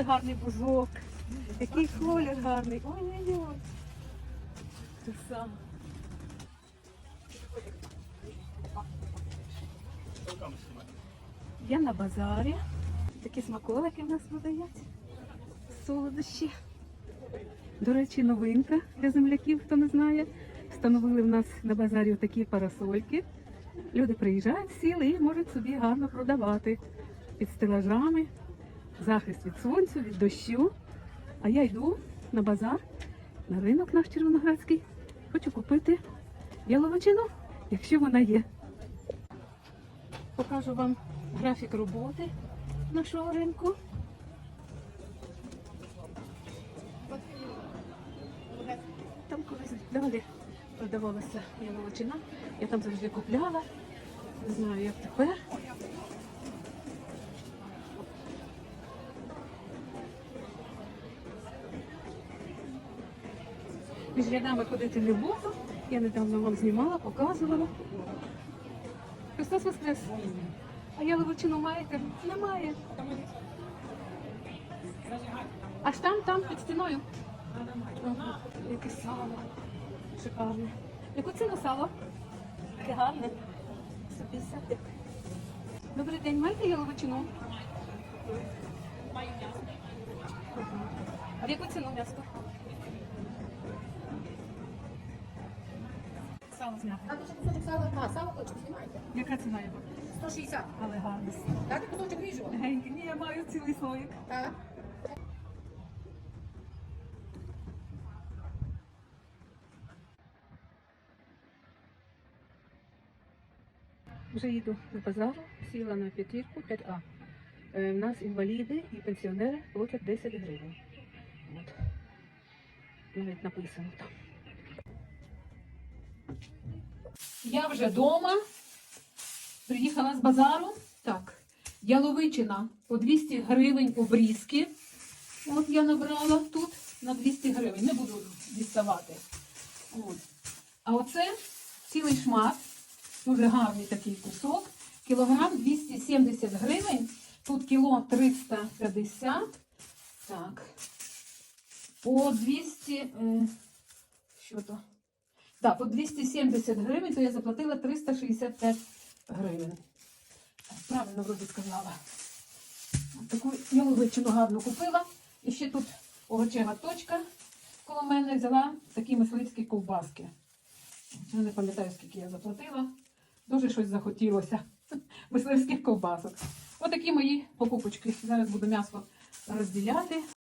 Гарний бузок. Який колір гарний. Ой-ой-ой. Краса. Я на базарі. Такі смаколики в нас продають. Солодощі. До речі, новинка для земляків, хто не знає. Встановили в нас на базарі такі парасольки. Люди приїжджають, сіли і можуть собі гарно продавати під стелажами, захист від сонцю, від дощу. А я йду на базар, на ринок наш Червоноградський. Хочу купити яловичину, якщо вона є. Покажу вам графік роботи нашого ринку. Там колись далі продавалася яловичина. Я там завжди купляла. Не знаю, як тепер. Між рядами ходити не буду. Я недавно вам знімала, показувала. Христос Воскрес. А яловичину маєте? Немає. Аж там, там, під стіною. Ага. Яке сало. Шикарне. Яку ціну сало? Таке гарне. 150. Добрий день, маєте яловичину? Ага. А в яку ціну м'ясо? Сало зняти. А ще кусочок сала, а, сало хочеш, знімайте. Яка ціна його? 160. Але гарне. Дати кусочок ріжу. Геньки, ні, я маю цілий слоїк. Так. Вже їду з базару, сіла на п'ятірку 5А. Е, в нас інваліди і пенсіонери платять 10 гривень. От. Навіть написано там. Я вже вдома. Приїхала з базару. Так, яловичина по 200 гривень обрізки. От я набрала тут на 200 гривень. Не буду діставати. От. А оце цілий шмат, дуже гарний такий кусок. Кілограм 270 гривень. Тут кіло 350. Так. По 200. Е, що то? Так, по 270 гривень, то я заплатила 365 гривень. Правильно вроді сказала. Таку яловичину гарно купила. І ще тут овочева точка коло мене взяла такі мисливські ковбаски. Не пам'ятаю, скільки я заплатила. Дуже щось захотілося. Мисливських ковбасок. Отакі мої покупочки. Зараз буду м'ясо розділяти.